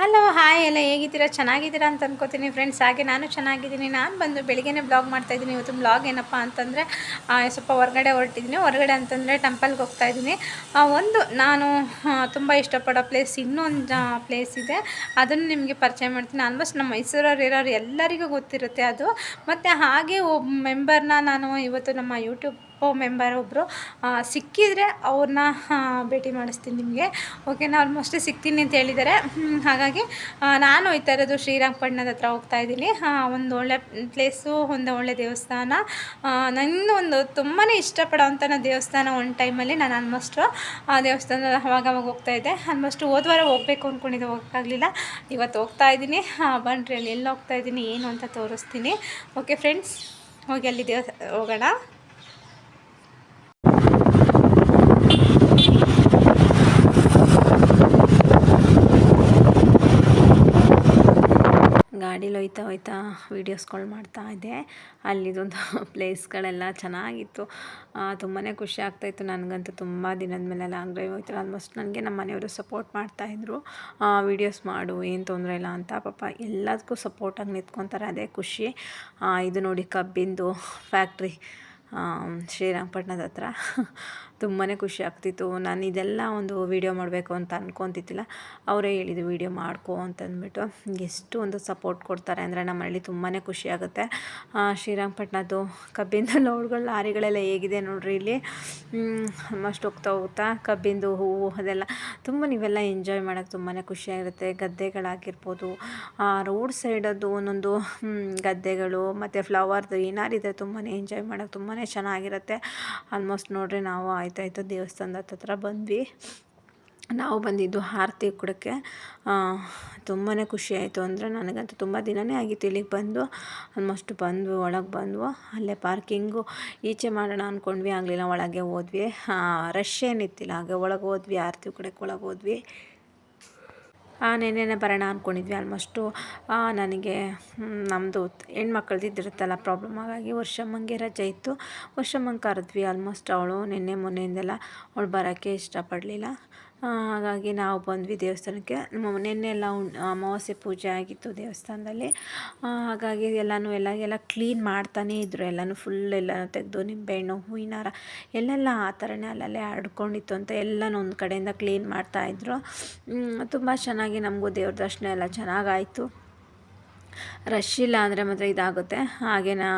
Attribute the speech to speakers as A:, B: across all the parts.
A: Hello hi ಎಲ್ಲ ಹೇಗಿದ್ದೀರಾ? ಚೆನ್ನಾಗಿದ್ದೀರಾ ಅಂತ ಅನ್ಕೋತೀನಿ ಫ್ರೆಂಡ್ಸ್ ಹಾಗೆ ನಾನು ಚೆನ್ನಾಗಿದ್ದೀನಿ. ನಾನು ಬಂದು ಬೆಳಿಗ್ಗೆನೇ ಬ್ಲಾಗ್ ಮಾಡ್ತಾಯಿದ್ದೀನಿ ಇವತ್ತು ಬ್ಲಾಗ್ ಏನಪ್ಪ ಅಂತಂದರೆ ಸ್ವಲ್ಪ ಹೊರಗಡೆ ಹೊರಟಿದ್ದೀನಿ. ಹೊರಗಡೆ ಅಂತಂದರೆ ಟೆಂಪಲ್ಗೆ ಹೋಗ್ತಾ ಇದ್ದೀನಿ. ಒಂದು, ನಾನು ತುಂಬ ಇಷ್ಟಪಡೋ ಪ್ಲೇಸ್ ಇನ್ನೊಂದು ಪ್ಲೇಸ್ ಇದೆ. ಅದನ್ನು ನಿಮಗೆ ಪರಿಚಯ ಮಾಡ್ತೀನಿ. ಆಲ್ಮೋಸ್ಟ್ ನಮ್ಮ ಮೈಸೂರವ್ರು ಇರೋರು ಎಲ್ಲರಿಗೂ ಗೊತ್ತಿರುತ್ತೆ ಅದು. ಮತ್ತು ಹಾಗೆ ಒಬ್ಬ ಮೆಂಬರ್ನ ನಾನು ಇವತ್ತು ನಮ್ಮ ಯೂಟ್ಯೂಬ್ ಮೆಂಬರ್ ಒಬ್ಬರು ಸಿಕ್ಕಿದರೆ ಅವ್ರನ್ನ ಭೇಟಿ ಮಾಡಿಸ್ತೀನಿ ನಿಮಗೆ. ಓಕೆನಾ ಆಲ್ಮೋಸ್ಟ್ ಸಿಗ್ತೀನಿ ಅಂತ ಹೇಳಿದ್ದಾರೆ ಹಾಗಾಗಿ ನಾನು ಈ ಥರದ್ದು ಶ್ರೀರಂಗಪಟ್ಟಣದ ಹತ್ರ ಹೋಗ್ತಾ ಇದ್ದೀನಿ. ಒಂದು ಒಳ್ಳೆ ಪ್ಲೇಸು ಒಂದು ಒಳ್ಳೆ ದೇವಸ್ಥಾನ. ನನ್ನೊಂದು ತುಂಬಾ ಇಷ್ಟಪಡೋವಂಥ ದೇವಸ್ಥಾನ ಒಂದು ಟೈಮಲ್ಲಿ ನಾನು ಆಲ್ಮೋಸ್ಟು ಆ ದೇವಸ್ಥಾನ ಅವಾಗವಾಗ ಅವಾಗ ಹೋಗ್ತಾ ಇದ್ದೆ. ಆಲ್ಮೋಸ್ಟ್ ಹೋದ್ವಾರ ಹೋಗಬೇಕು ಅಂದ್ಕೊಂಡಿದ್ದೆ ಹೋಗೋಕ್ಕಾಗಲಿಲ್ಲ. ಇವತ್ತು ಹೋಗ್ತಾ ಇದ್ದೀನಿ. ಬನ್ರಿ ಅಲ್ಲಿ ಎಲ್ಲಿ ಹೋಗ್ತಾ ಇದ್ದೀನಿ, ಏನು ಅಂತ ತೋರಿಸ್ತೀನಿ. ಓಕೆ ಫ್ರೆಂಡ್ಸ್ ಹೋಗಿ ಅಲ್ಲಿ ದೇವ, ಹೋಗೋಣ. ಗಾಡೀಲಿ ಹೋಯ್ತಾ ಹೋಯ್ತಾ ವೀಡಿಯೋಸ್ಗಳು ಮಾಡ್ತಾ ಇದ್ದೆ. ಅಲ್ಲಿದೊಂದು ಪ್ಲೇಸ್ಗಳೆಲ್ಲ ಚೆನ್ನಾಗಿತ್ತು. ತುಂಬಾ ಖುಷಿ ಆಗ್ತಾಯಿತ್ತು ನನಗಂತೂ ತುಂಬ ದಿನದ ಮೇಲೆ ಲಾಂಗ್ ಡ್ರೈವ್ ಹೋಯ್ತು. ಆಲ್ಮೋಸ್ಟ್ ನನಗೆ ನಮ್ಮ ಮನೆಯವರು ಸಪೋರ್ಟ್ ಮಾಡ್ತಾಯಿದ್ರು ವೀಡಿಯೋಸ್ ಮಾಡು, ಏನು ತೊಂದರೆ ಇಲ್ಲ ಅಂತ. ಪಾಪ ಎಲ್ಲದಕ್ಕೂ ಸಪೋರ್ಟಾಗಿ ನಿಂತ್ಕೊತಾರೆ. ಅದೇ ಖುಷಿ. ಇದು ನೋಡಿ ಕಬ್ಬಿಂದು ಫ್ಯಾಕ್ಟ್ರಿ ಶ್ರೀರಂಗಪಟ್ಟಣದ ಹತ್ರ. ತುಂಬಾ ಖುಷಿ ಆಗ್ತಿತ್ತು. ನಾನು ಇದೆಲ್ಲ ಒಂದು ವೀಡಿಯೋ ಮಾಡಬೇಕು ಅಂತ ಅನ್ಕೊತಿದ್ದಿಲ್ಲ. ಅವರೇ ಹೇಳಿದ್ದು ವೀಡಿಯೋ ಮಾಡ್ಕೊ ಅಂತಂದ್ಬಿಟ್ಟು. ಎಷ್ಟು ಒಂದು ಸಪೋರ್ಟ್ ಕೊಡ್ತಾರೆ ಅಂದರೆ ನಮ್ಮಲ್ಲಿ ತುಂಬಾ ಖುಷಿ ಆಗುತ್ತೆ. ಆ, ಶ್ರೀರಂಗಪಟ್ಟಣದ್ದು ಕಬ್ಬಿಂದು ಲೋಡ್ಗಳು ಲಾರಿಗಳೆಲ್ಲ ಹೇಗಿದೆ ನೋಡ್ರಿ ಇಲ್ಲಿ. ಮಸ್ಟ್ ಹೋಗ್ತಾ ಹೋಗ್ತಾ ಕಬ್ಬಿಂದು ಹೂವು ಅದೆಲ್ಲ ತುಂಬ ನೀವೆಲ್ಲ ಎಂಜಾಯ್ ಮಾಡೋಕ್ಕೆ ತುಂಬಾ ಖುಷಿಯಾಗಿರುತ್ತೆ ಗದ್ದೆಗಳಾಗಿರ್ಬೋದು ರೋಡ್ ಸೈಡದ್ದು ಒಂದೊಂದು ಗದ್ದೆಗಳು ಮತ್ತು ಫ್ಲವರ್ದು ಏನಾರಿದೆ ತುಂಬಾ ಎಂಜಾಯ್ ಮಾಡೋಕ್ಕೆ ತುಂಬಾ ಚೆನ್ನಾಗಿರುತ್ತೆ. ಆಲ್ಮೋಸ್ಟ್ ನೋಡ್ರಿ ನಾವು ಆಯ್ತಾಯ್ತು ದೇವಸ್ಥಾನದ ಹತ್ರ ಬಂದ್ವಿ. ನಾವು ಬಂದಿದ್ದು ಆರತಿ ಕೊಡೋಕ್ಕೆ. ತುಂಬಾ ಖುಷಿ ಆಯಿತು ಅಂದರೆ ನನಗಂತೂ ತುಂಬ ದಿನವೇ ಆಗಿತ್ತು ಇಲ್ಲಿಗೆ ಬಂದು. ಆಲ್ಮೋಸ್ಟ್ ಬಂದ್ವಿ, ಒಳಗೆ ಬಂದ್ವು. ಅಲ್ಲೇ ಪಾರ್ಕಿಂಗು ಈಚೆ ಮಾಡೋಣ ಅಂದ್ಕೊಂಡ್ವಿ ಆಗಲಿಲ್ಲ ಒಳಗೆ ಹೋದ್ವಿ. ರಶ್ ಏನಿತ್ತಿಲ್ಲ, ಹಾಗೆ ಒಳಗೆ ಹೋದ್ವಿ, ಆರತಿ ಕೊಡೋಕ್ಕೆ ಒಳಗೆ ಹೋದ್ವಿ. ನೆನ್ನೆನೆ ಬರೋಣ ಅಂದ್ಕೊಂಡಿದ್ವಿ ಆಲ್ಮೋಸ್ಟು ನನಗೆ ನಮ್ಮದು ಹೆಣ್ಮಕ್ಳದ್ದು ಇದ್ದಿರುತ್ತಲ್ಲ ಪ್ರಾಬ್ಲಮ್ ಹಾಗಾಗಿ ವರ್ಷಮ್ಮಂಗೆ ರಜೆ ಇತ್ತು. ವರ್ಷಮ್ಮಂಗೆ ಕರೆದ್ವಿ ಆಲ್ಮೋಸ್ಟ್ ಅವಳು. ನಿನ್ನೆ ಮೊನ್ನೆಯಿಂದೆಲ್ಲ ಅವಳು ಬರೋಕ್ಕೆ ಇಷ್ಟಪಡಲಿಲ್ಲ. ಹಾಗಾಗಿ ನಾವು ಬಂದ್ವಿ ದೇವಸ್ಥಾನಕ್ಕೆ. ನಮ್ಮ ನಿನ್ನೆ ಎಲ್ಲ ಅಮಾವಾಸ್ಯೆ ಪೂಜೆ ಆಗಿತ್ತು ದೇವಸ್ಥಾನದಲ್ಲಿ. ಹಾಗಾಗಿ ಎಲ್ಲನೂ ಎಲ್ಲ ಎಲ್ಲ ಕ್ಲೀನ್ ಮಾಡ್ತಾನೇ ಇದ್ದರು ಎಲ್ಲನೂ ಫುಲ್ ಎಲ್ಲ ತೆಗೆದು ನಿಂಬೆಹಣ್ಣು, ಹೂವಿನ ಹಾರ, ಎಲ್ಲೆಲ್ಲ ಆ ಥರನೇ ಅಲ್ಲಲ್ಲೇ ಹರಡ್ಕೊಂಡಿತ್ತು ಅಂತ ಎಲ್ಲನೂ ಒಂದು ಕಡೆಯಿಂದ ಕ್ಲೀನ್ ಮಾಡ್ತಾಯಿದ್ರು ತುಂಬ ಚೆನ್ನಾಗಿ ನಮಗೂ ದೇವ್ರ ದರ್ಶನ ಎಲ್ಲ ಚೆನ್ನಾಗಾಯಿತು. ರಶ್ ಇಲ್ಲ ಅಂದರೆ ಮಾತ್ರ ಇದಾಗುತ್ತೆ. ಹಾಗೆ ನಾ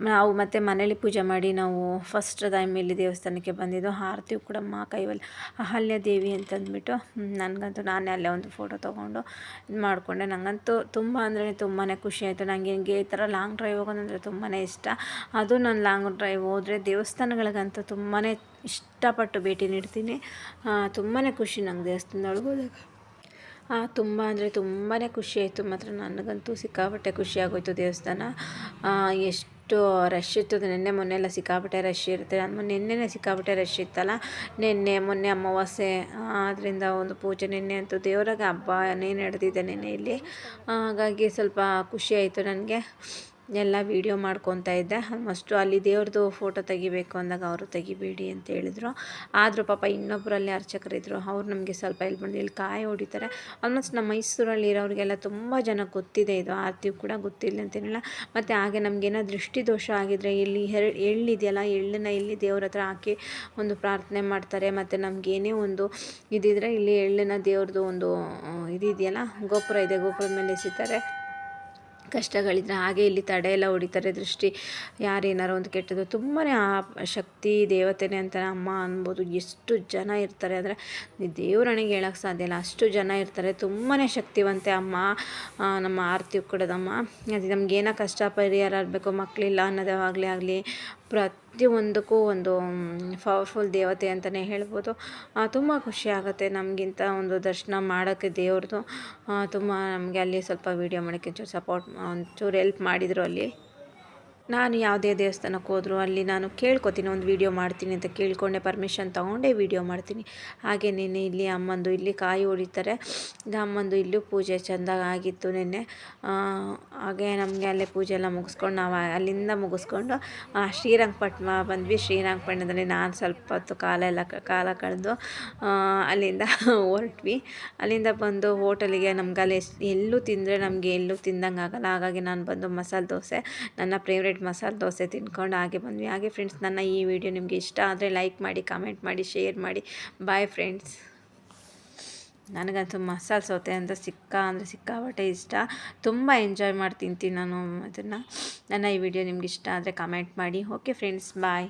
A: ನಾವು ಮತ್ತೆ ಮನೇಲಿ ಪೂಜೆ ಮಾಡಿ ನಾವು ಫಸ್ಟ್ ಟೈಮ್ ಇಲ್ಲಿ ದೇವಸ್ಥಾನಕ್ಕೆ ಬಂದಿದ್ದು ಆರತಿ ಮಾ ಕೈವಲ್ಲಿ ಅಹಲ್ಯ ದೇವಿ ಅಂತಂದ್ಬಿಟ್ಟು ನನಗಂತೂ ನಾನೇ ಅಲ್ಲೇ ಒಂದು ಫೋಟೋ ತೊಗೊಂಡು ಇದು ಮಾಡಿಕೊಂಡೆ. ನನಗಂತೂ ತುಂಬ ಅಂದರೆ ತುಂಬಾ ಖುಷಿ ಆಯಿತು. ನನಗೆ ಹಿಂಗೆ ಈ ಥರ ಲಾಂಗ್ ಡ್ರೈವ್ ಹೋಗೋದಂದರೆ ತುಂಬಾ ಇಷ್ಟ. ಅದು ನಾನು ಲಾಂಗ್ ಡ್ರೈವ್ ಹೋದರೆ ದೇವಸ್ಥಾನಗಳಿಗಂತೂ ತುಂಬಾ ಇಷ್ಟಪಟ್ಟು ಭೇಟಿ ನೀಡ್ತೀನಿ. ತುಂಬಾ ಖುಷಿ ನಂಗೆ ದೇವಸ್ಥಾನದೊಳಗೆ. ಹೋದಾಗ ತುಂಬ ಅಂದರೆ ತುಂಬಾ ಖುಷಿ ಆಯಿತು. ಮಾತ್ರ ನನಗಂತೂ ಸಿಕ್ಕಾಪಟ್ಟೆ ಖುಷಿ ದೇವಸ್ಥಾನ. ಆ, ಎಷ್ಟು ರಶ್ ಇತ್ತು ನಿನ್ನೆ ಮೊನ್ನೆ ಎಲ್ಲ ಸಿಕ್ಕಾಪಟ್ಟೆ ರಶ್ ಇರುತ್ತೆ. ನಾನು ನಿನ್ನೆ ಸಿಕ್ಕಾಪಟ್ಟೆ ರಶ್ ಇತ್ತಲ್ಲ? ನಿನ್ನೆ, ಮೊನ್ನೆ ಅಮಾವಾಸ್ಯೆ ಆದ್ದರಿಂದ ಒಂದು ಪೂಜೆ ನಿನ್ನೆ ಅಂತೂ ದೇವರಾಗ ಹಬ್ಬನೇ ನಡೆದಿದೆ ನಿನ್ನೆ ಇಲ್ಲಿ. ಹಾಗಾಗಿ ಸ್ವಲ್ಪ ಖುಷಿ ಆಯಿತು ನನಗೆ. ಎಲ್ಲ ವೀಡಿಯೋ ಮಾಡ್ಕೊತಾ ಇದ್ದೆ. ಆಲ್ಮೋಸ್ಟು ಅಲ್ಲಿ ದೇವ್ರದ್ದು ಫೋಟೋ ತೆಗಿಬೇಕು ಅಂದಾಗ ಅವರು ತೆಗಿಬೇಡಿ ಅಂತ ಹೇಳಿದರು. ಆದರೂ ಪಾಪ ಇನ್ನೊಬ್ಬರಲ್ಲಿ ಅರ್ಚಕರಿದ್ದರು ಅವ್ರು ನಮಗೆ ಸ್ವಲ್ಪ ಇಲ್ಲಿ ಬಂದು ಇಲ್ಲಿ ಕಾಯಿ ಹೊಡಿತಾರೆ. ಆಲ್ಮೋಸ್ಟ್ ನಮ್ಮ ಮೈಸೂರಲ್ಲಿ ಇರೋರಿಗೆಲ್ಲ ತುಂಬ ಜನ ಗೊತ್ತಿದೆ ಇದು. ಆರತಿ ಕೂಡ ಗೊತ್ತಿಲ್ಲ ಅಂತೇನಿಲ್ಲ. ಮತ್ತು ಹಾಗೆ ನಮಗೇನೋ ದೃಷ್ಟಿ ದೋಷ ಆಗಿದ್ರೆ ಇಲ್ಲಿ ಹೆರ್ ಎಳ್ಳಿದೆಯಲ್ಲ, ಎಳ್ಳನ್ನ ಇಲ್ಲಿ ದೇವ್ರ ಹತ್ರ ಹಾಕಿ ಒಂದು ಪ್ರಾರ್ಥನೆ ಮಾಡ್ತಾರೆ. ಮತ್ತು ನಮಗೇನೇ ಒಂದು ಇದಿದ್ರೆ ಇಲ್ಲಿ ಎಳ್ಳನ್ನ ದೇವ್ರದ್ದು ಒಂದು ಇದಿದೆಯಲ್ಲ, ಗೋಪುರ ಇದೆ. ಗೋಪುರದ ಮೇಲೆ ಎಸಿತಾರೆ. ಕಷ್ಟಗಳಿದ್ರೆ ಹಾಗೆ ಇಲ್ಲಿ ತಡೆ ಎಲ್ಲ ಹೊಡಿತಾರೆ, ದೃಷ್ಟಿ ಯಾರೇನಾರು ಒಂದು ಕೆಟ್ಟದ್ದು. ತುಂಬಾ ಆ ಶಕ್ತಿ, ದೇವತೆನೇ ಅಂತ ಅಮ್ಮ ಅನ್ಬೋದು. ಎಷ್ಟು ಜನ ಇರ್ತಾರೆ ಅಂದರೆ ದೇವ್ರಣಿಗೆ ಹೇಳೋಕ್ಕೆ ಸಾಧ್ಯ ಇಲ್ಲ. ಅಷ್ಟು ಜನ ಇರ್ತಾರೆ. ತುಂಬಾ ಶಕ್ತಿವಂತೆ ಅಮ್ಮ ನಮ್ಮ ಆರತಿ ಕೊಡೋದಮ್ಮ ಅದು ನಮಗೇನೋ ಕಷ್ಟ ಪರಿಹಾರ ಆಗಬೇಕು ಮಕ್ಕಳಿಲ್ಲ ಅನ್ನೋದೇ ಆಗಲಿ ಪ್ರತಿಯೊಂದಕ್ಕೂ ಒಂದು ಪವರ್ಫುಲ್ ದೇವತೆ ಅಂತಲೇ ಹೇಳ್ಬೋದು. ತುಂಬ ಖುಷಿ ಆಗುತ್ತೆ ನಮಗಿಂತ ಒಂದು ದರ್ಶನ ಮಾಡೋಕ್ಕೆ ದೇವ್ರದ್ದು. ತುಂಬ ನಮಗೆ ಅಲ್ಲಿ ಸ್ವಲ್ಪ ವೀಡಿಯೋ ಮಾಡೋಕ್ಕೆ ಒಂಚೂರು ಸಪೋರ್ಟ್ ಒಂಚೂರು ಹೆಲ್ಪ್ ಮಾಡಿದರು ಅಲ್ಲಿ. ನಾನು ಯಾವುದೇ ದೇವಸ್ಥಾನಕ್ಕೆ ಹೋದರೂ ಅಲ್ಲಿ ನಾನು ಕೇಳ್ಕೊತೀನಿ, ಒಂದು ವೀಡಿಯೋ ಮಾಡ್ತೀನಿ ಅಂತ ಕೇಳ್ಕೊಂಡೆ ಪರ್ಮಿಷನ್ ತೊಗೊಂಡೇ ವೀಡಿಯೋ ಮಾಡ್ತೀನಿ. ಹಾಗೆ ನಿನ್ನೆ ಇಲ್ಲಿ ಅಮ್ಮಂದು ಇಲ್ಲಿ ಕಾಯಿ ಹೊಡಿತಾರೆ. ಅಮ್ಮಂದು ಇಲ್ಲೂ ಪೂಜೆ ಚೆಂದಾಗಿ ಆಗಿತ್ತು ನಿನ್ನೆ. ಹಾಗೆ ನಮಗೆ ಅಲ್ಲೇ ಪೂಜೆ ಎಲ್ಲ ಮುಗಿಸ್ಕೊಂಡು ನಾವು ಅಲ್ಲಿಂದ ಮುಗಿಸ್ಕೊಂಡು ಶ್ರೀರಂಗಪಟ್ಟಣ ಬಂದ್ವಿ. ಶ್ರೀರಂಗಪಟ್ಟಣದಲ್ಲಿ ನಾನು ಸ್ವಲ್ಪ ಹೊತ್ತು ಕಾಲೆಲ್ಲ ಕಾಲ ಕಳೆದು ಅಲ್ಲಿಂದ ಹೊರಟ್ವಿ. ಅಲ್ಲಿಂದ ಬಂದು ಹೋಟೆಲಿಗೆ ನಮ್ಗೆ ಅಲ್ಲಿ ಎಲ್ಲೂ ತಿಂದರೆ ನಮಗೆ ಎಲ್ಲೂ ತಿಂದಂಗೆ ಆಗಲ್ಲ. ಹಾಗಾಗಿ ನಾನು ಬಂದು ಮಸಾಲೆ ದೋಸೆ, ನನ್ನ ಫೇವ್ರೇಟ್ ಮಸಾಲೆ ದೋಸೆ ತಿನ್ಕೊಂಡು ಹಾಗೆ ಬಂದ್ವಿ. ಹಾಗೆ ಫ್ರೆಂಡ್ಸ್ ನನ್ನ ಈ ವಿಡಿಯೋ ನಿಮಗೆ ಇಷ್ಟ ಆದರೆ ಲೈಕ್ ಮಾಡಿ ಕಮೆಂಟ್ ಮಾಡಿ ಶೇರ್ ಮಾಡಿ. ಬಾಯ್ ಫ್ರೆಂಡ್ಸ್ ನನಗಂತೂ ಮಸಾಲೆ ಸೌತೆ ಅಂತ ಸಿಕ್ಕ ಅಂದರೆ ಸಿಕ್ಕಾಪಟ್ಟೆ ಇಷ್ಟ. ತುಂಬ ಎಂಜಾಯ್ ಮಾಡಿ ತಿಂತೀನಿ ನಾನು ಅದನ್ನು. ನನ್ನ ಈ ವಿಡಿಯೋ ನಿಮ್ಗೆ ಇಷ್ಟ ಆದರೆ ಕಮೆಂಟ್ ಮಾಡಿ. Okay friends bye